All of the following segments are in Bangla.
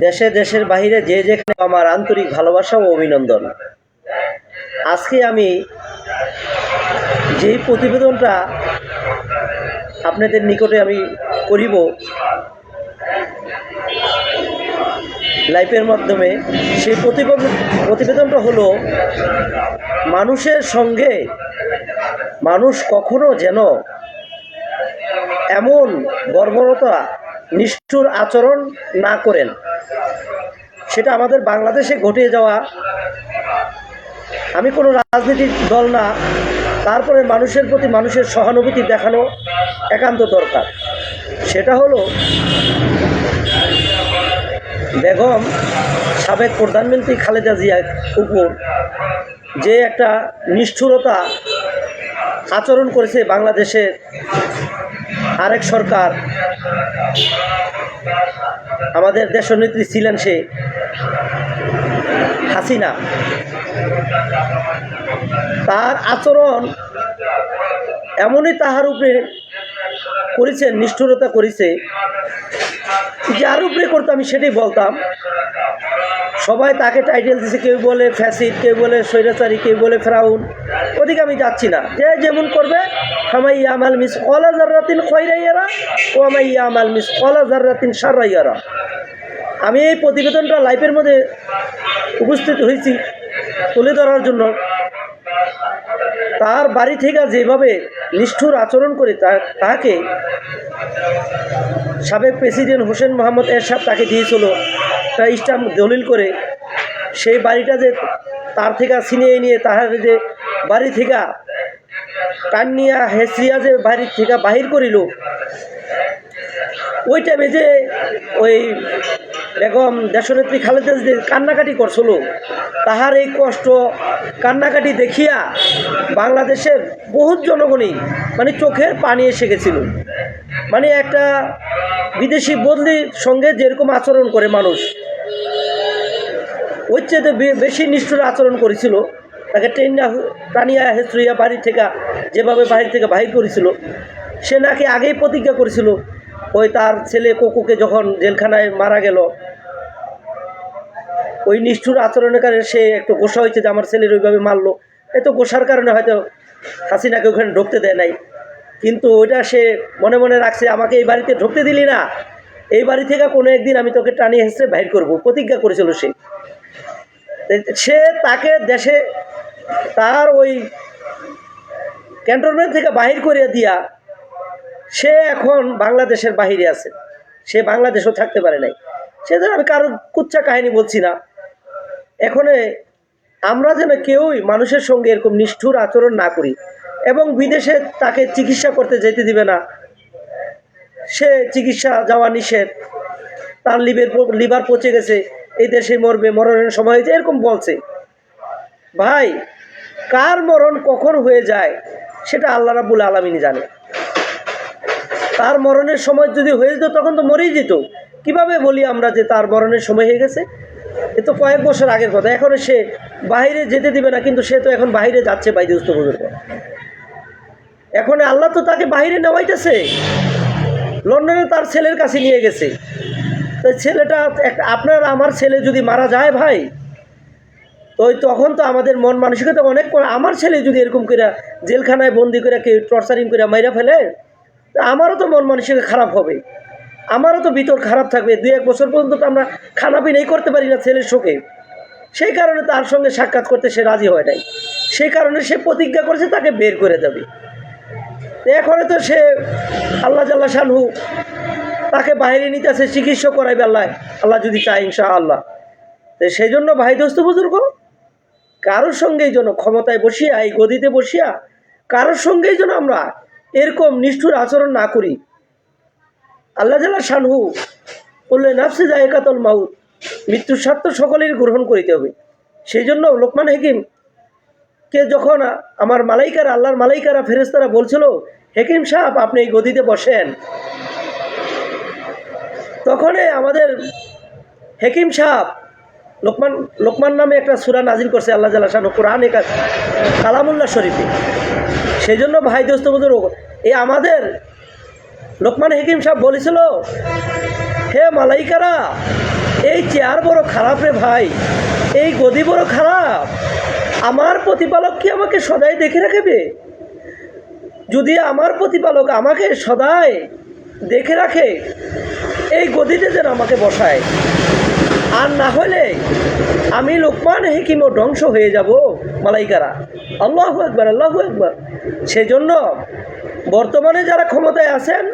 দেশে, দেশের বাইরে যে যেখানে আমার আন্তরিক ভালোবাসা ও অভিনন্দন। আজকে আমি যেই প্রতিবেদনটা আপনাদের নিকটে আমি করিব লাইফের মাধ্যমে, সেই প্রতিবেদন প্রতিবেদনটা হলো, মানুষের সঙ্গে মানুষ কখনো যেন এমন বর্বরতা নিষ্ঠুর আচরণ না করেন। সেটা আমাদের বাংলাদেশে ঘটে যাওয়া। আমি কোনো রাজনৈতিক দল না, তারপরে মানুষের প্রতি মানুষের সহানুভূতি দেখানো একান্ত দরকার। সেটা হলো, বেগম সাবেক প্রধানমন্ত্রী খালেদা জিয়ার উপর যে একটা নিষ্ঠুরতা আচরণ করেছে বাংলাদেশের আরেক সরকার আমাদের দেশনেত্রী ছিলেন সে, হাসিনা। তার আচরণ এমনই তাহার উপরে করেছে নিষ্ঠুরতা করেছে। যার উপরে করতো আমি সেটাই বলতাম সবাই তাকে টাইটেল দিছে, কেউ বলে ফ্যাসিড কেউ বলে স্বৈরাচারী, কেউ বলে ফ্রাউন। ওদিকে আমি যাচ্ছি না। যে যেমন করবে, হামাই আমাল মিস কলা জার্রাতিন খয়রাইয়ারা ও আমাই আমাল মিস কলা জার্রাতিন সারাইয়ারা আমি এই প্রতিবেদনটা লাইফের মধ্যে উপস্থিত হয়েছি, তুলে ধরার জন্য। তার বাড়ি থেকে যেভাবে নিষ্ঠুর আচরণ করে তা তাকে সাবেক প্রেসিডেন্ট হোসেন মোহাম্মদ এরশাদ তাকে দিয়েছিল। তা স্টাম্প দলিল করে সেই বাড়িটা যে তার থেকে ছিনিয়ে নিয়ে তাহার যে বাড়ি থেকে কান্নিয়া হেসিয়া যে বাড়ি থেকে বাহির করিল, ওই টাইমে যে ওই বেগম দেশনেত্রী খালেদা যে কান্নাকাটি করছিল, তাহার এই কষ্ট কান্নাকাটি দেখিয়া বাংলাদেশের বহুত জনগণই মানে চোখের পানি এসে গেছিল। মানে একটা বিদেশি বদলির সঙ্গে যেরকম আচরণ করে মানুষ ওই চেয়ে বেশি নিষ্ঠুর আচরণ করেছিল। তাকে ট্রেনটা টানিয়া হেসরিয়া বাড়ি থেকে, যেভাবে বাড়ি থেকে বাহির করেছিল, সে নাকি আগেই প্রতিজ্ঞা করেছিল, ওই তার ছেলে কোকুকে যখন জেলখানায় মারা গেল, ওই নিষ্ঠুর আচরণের কারণে সে একটু গোসা হয়েছে যে আমার ছেলের ওইভাবে মারলো। এই তো গোসার কারণে হয়তো হাসিনাকে ওখানে ঢুকতে দেয় নাই। কিন্তু ওইটা সে মনে মনে রাখছে, আমাকে এই বাড়িতে ঢুকতে দিলি না। এই বাড়ি থেকে কোনো একদিন আমি তোকে টানিয়ে হেসে বাহির করব। প্রতিজ্ঞা করেছিল সে। সে তাকে দেশে তার ওই ক্যান্টনমেন্ট থেকে বাহির করে দিয়া সে এখন বাংলাদেশের বাহিরে আছে। সে বাংলাদেশও থাকতে পারে নাই। সেজন্য আমি কারোর কুচ্চা কাহিনী বলছি না। এখন আমরা যেন কেউই মানুষের সঙ্গে এরকম নিষ্ঠুর আচরণ না করি এবং বিদেশে তাকে চিকিৎসা করতে যেতে দিবে না। সে চিকিৎসা যাওয়া নিষেধ। তার লিভের লিভার পচে গেছে, এই দেশে মরবে, মরণের সময় হয়েছে, এরকম বলছে। ভাই, কার মরণ কখন হয়ে যায়, সেটা আল্লাহ রাবুল আলমিনী জানে। তার মরণের সময় যদি হয়ে যেত, তখন তো মরেই যেত। কীভাবে বলি আমরা যে তার মরণের সময় হয়ে গেছে? এ তো কয়েক বছর আগের কথা, এখন সে বাইরে যেতে দিবে না, কিন্তু সে তো এখন বাইরে যাচ্ছে বাইদুস্ত বুজুর্গ। এখন আল্লাহ তো তাকে বাইরে নেওয়াইতেছে। লন্ডনে তার ছেলের কাছে নিয়ে গেছে। তো ছেলেটা আপনার আমার ছেলে যদি মারা যায় ভাই, তো তখন তো আমাদের মন মানসিকতা অনেক আমার ছেলে যদি এরকম করে জেলখানায় বন্দি করে কেউ টর্চারিং করে মাইরা ফেলে, তা আমারও তো মন মানসিকতা খারাপ হবে। আমারও তো ভিতর খারাপ থাকবে। দু এক বছর পর্যন্ত তো আমরা খানা পিনাই করতে পারি না ছেলের শোকে। সেই কারণে তার সঙ্গে সাক্ষাৎ করতে সে রাজি হয় নাই। সেই কারণে সে প্রতিজ্ঞা করেছে তাকে বের করে দেবে। এখনে তো সে আল্লাহ জাল্লা শানহু তাকে বাইরে নিতে আসে, চিকিৎসা করাইবে আল্লাহ। আল্লাহ যদি চায় ইনশা আল্লাহ তো সেই জন্য ভাই দোস্ত বুজুর্গ, কারোর সঙ্গেই যেন ক্ষমতায় বসিয়া, এই গদিতে বসিয়া, কারোর সঙ্গেই যেন আমরা এরকম নিষ্ঠুর আচরণ না করি। আল্লাহ জাল্লা শানহু বললে নাফসে যায় একাতল মাউত। মৃত্যুর স্বার্থ সকলের গ্রহণ করিতে হবে। সেই জন্য লোকমান হেকিম কে যখন আমার মালাইকারা, আল্লাহর মালাইকারা ফেরেস্তারা বলছিল, হেকিম সাহেব, আপনি এই গদিতে বসেন। তখনই আমাদের হেকিম সাহেব, লোকমান লোকমান নামে একটা সুরা নাজিল করছে, আল্লাহ জাল্লা শাহ কোরআন একা কালামুল্লাহ শরীফে। সেই জন্য ভাই দোস্ত এই আমাদের লোকমান হেকিম সাহেব বলেছিল, হে মালাইকারা, এই চেয়ার বড় খারাপ রে ভাই, এই গদি বড় খারাপ। আমার প্রতিপালক কি আমাকে সদাই দেখে রাখবে? যদি আমার প্রতিপালক আমাকে সদাই দেখে রাখে, এই গদিতে যেন আমাকে বসায়। আর না হলে আমি লোকমান হেকিমও ধ্বংস হয়ে যাব, মালাইকারা। আল্লাহ একবার আল্লাহ একবার সেজন্য বর্তমানে যারা ক্ষমতায় আছেন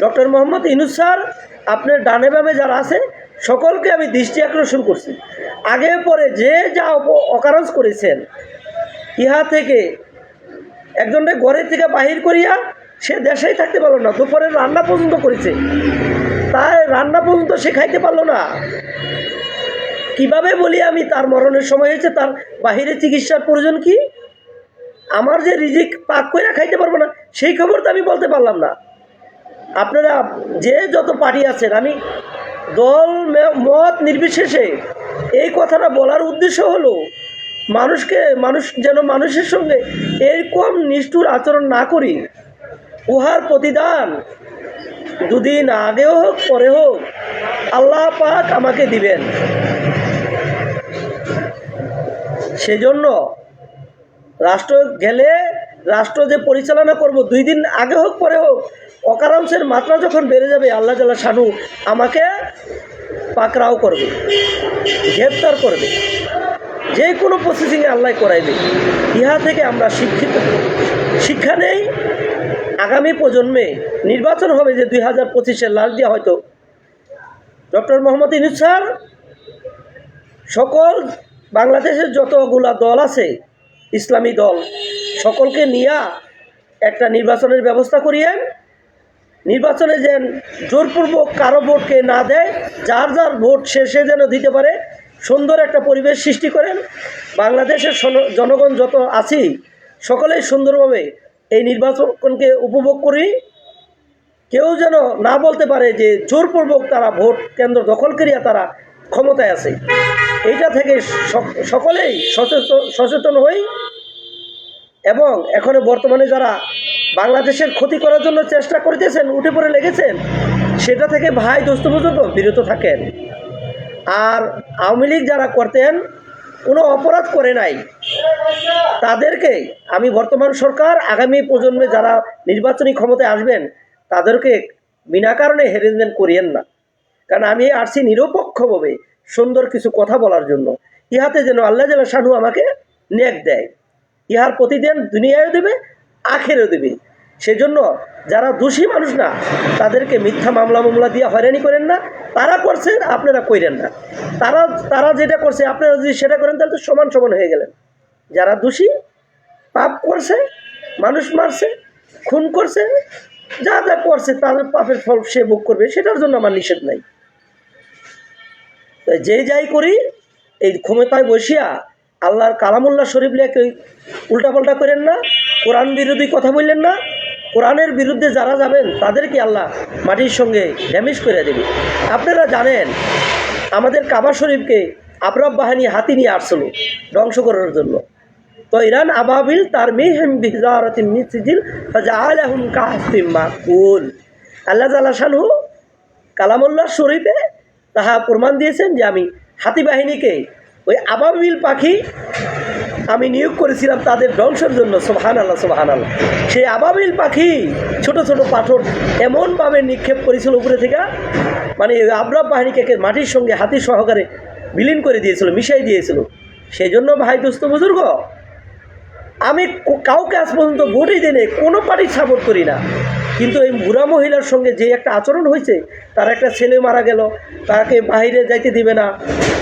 ডক্টর মোহাম্মদ ইনুস স্যার, আপনার ডানে বামে যারা আছে, সকলকে আমি দৃষ্টি আকর্ষণ করছি। আগে পরে যে যা অকারণ করেছেন, ইহা থেকে একজনকে ঘরের থেকে বাহির করিয়া সে দেশেই থাকতে পারল না, দুপুরে রান্না পর্যন্ত করেছে। তাই রান্না পর্যন্ত সে খাইতে পারল না। কীভাবে বলি আমি, তার মরণের সময় হয়েছে, তার বাহিরে চিকিৎসার প্রয়োজন কি? আমার যে রিজিক পাক করে খাইতে পারব না, সেই খবর তো আমি বলতে পারলাম না। আপনারা যে যত পার্টি আছেন, আমি দল মত নির্বিশেষে এই কথাটা বলার উদ্দেশ্য হলো, মানুষকে, মানুষ যেন মানুষের সঙ্গে এরকম নিষ্ঠুর আচরণ না করি, উহার প্রতিদান দুদিন আগে হোক, পরে হোক, আল্লাহ পাক আমাকে দিবেন। সেজন্য রাষ্ট্র গেলে রাষ্ট্র যে পরিচালনা করব, দুই দিন আগে হোক, পরে হোক, অকারাংশের মাত্রা যখন বেড়ে যাবে, আল্লাহ জাল্লা শানু আমাকে পাকড়াও করবে, গ্রেপ্তার করবে। যে কোনো প্রসেসিংয়ে আল্লাহ করাইবে ইহা থেকে আমরা শিক্ষিত। শিক্ষা নেই, আগামী প্রজন্মে নির্বাচন হবে যে দুই হাজার পঁচিশের লাস্ট দিয়ে হয়তো। ডক্টর মোহাম্মদ ইনুস স্যার, সকল বাংলাদেশের যতগুলা দল আছে, ইসলামী দল সকলকে নিয়া একটা নির্বাচনের ব্যবস্থা করিয়েন। নির্বাচনে যেন জোরপূর্বক কারও ভোটকে না দেয়, যার যার ভোট সে সে যেন দিতে পারে, সুন্দর একটা পরিবেশ সৃষ্টি করেন। বাংলাদেশের জনগণ যত আছি, সকলেই সুন্দরভাবে এই নির্বাচনকে উপভোগ করি। কেউ যেন না বলতে পারে যে জোরপূর্বক তারা ভোট কেন্দ্র দখল করিয়া তারা ক্ষমতায় আছে। এইটা থেকে সক- সকলেই সচেতন সচেতন হই। এবং এখন বর্তমানে যারা বাংলাদেশের ক্ষতি করার জন্য চেষ্টা করতেছেন, উঠে পড়ে লেগেছেন, সেটা থেকে ভাই দোস্ত পর্যন্ত বিরত থাকেন। আর আওয়ামী লীগ যারা করতেন, কোনো অপরাধ করে নাই। তাদেরকে আমি বর্তমান সরকার, আগামী প্রজন্মে যারা নির্বাচনী ক্ষমতায় আসবেন, তাদেরকে বিনা কারণে হেরেজমেন্ট করিয়েন না। কারণ আমি আসছি নিরপেক্ষভাবে সুন্দর কিছু কথা বলার জন্য। ইহাতে যেন আল্লাহ জালা শাহু আমাকে নেক দেয়। ইহার প্রতিদিন দুনিয়ায়ও দেবে আখেরও দেবে। সেজন্য যারা দোষী মানুষ না, তাদেরকে মিথ্যা মামলা মামলা দিয়ে হয়রানি করেন না। তারা করছেন আপনারা কইরেন না। তারা তারা যেটা করছে, আপনারা যদি সেটা করেন, তাহলে তো সমান সমান হয়ে গেলেন। যারা দোষী, পাপ করছে, মানুষ মারছে, খুন করছে, যা যা করছে তাদের পাপের ফল সে ভোগ করবে, সেটার জন্য আমার নিষেধ নাই। যে যাই করি, এই ক্ষমতায় বসিয়া আল্লাহর কালামুল্লাহ শরীফ লেখে উল্টাপাল্টা করেন না, কোরআন বিরোধী কথা বললেন না, কোরআনের বিরুদ্ধে যারা যাবেন তাদেরকে আল্লাহ মাটির সঙ্গে ড্যামেজ করে দেবে। আপনারা জানেন, আমাদের কাবা শরীফকে আবরাব বাহিনী হাতি নিয়ে আসছিল ধ্বংস করার জন্য। তো ইরান আবাবিল তার মেহেম মাকুল। আল্লাহ তাআলা শানহু কালামুল্লাহ শরীফে তাহা প্রমাণ দিয়েছেন যে আমি হাতি বাহিনীকে ওই আবাবিল পাখি আমি নিয়োগ করেছিলাম তাদের ধ্বংসের জন্য সোহান আল্লাহ সোহান আল্লাহ সেই আবাবিল পাখি ছোট ছোট পাথর এমনভাবে নিক্ষেপ করেছিল উপরে থেকে মানে আবরাব বাহিনীকে মাটির সঙ্গে হাতি সহকারে বিলীন করে দিয়েছিল, মিশাই দিয়েছিল। সেই জন্য ভাই দোস্ত বুজুর্গ, আমি কাউকে আজ পর্যন্ত ভোটই দিনে কোনো পার্টি সাপোর্ট করি না। কিন্তু এই বুড়া মহিলার সঙ্গে যে একটা আচরণ হয়েছে, তার একটা ছেলে মারা গেল, তাকে বাইরে যাইতে দিবে না,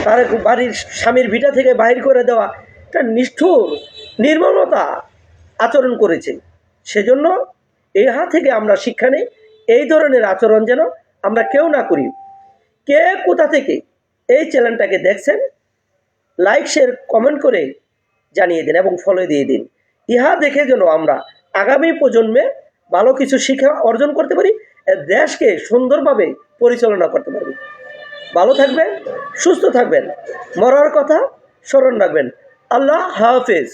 তার বাড়ির স্বামীর ভিটা থেকে বাহির করে দেওয়া, একটা নিষ্ঠুর, নির্মমতা আচরণ করেছে। সেজন্য এই হাত থেকে আমরা শিক্ষা নেই, এই ধরনের আচরণ যেন আমরা কেউ না করি। কে কোথা থেকে এই চ্যানেলটাকে দেখছেন, লাইক, শেয়ার, কমেন্ট করে জানিয়ে দিন এবং ফলো দিয়ে দিন। ইহা দেখে যেন আমরা আগামী প্রজন্মে ভালো কিছু শিক্ষা অর্জন করতে পারি দেশকে সুন্দরভাবে পরিচালনা করতে পারবি। ভালো থাকবেন, সুস্থ থাকবেন। মরার কথা স্মরণ রাখবেন। আল্লাহ হাফেজ।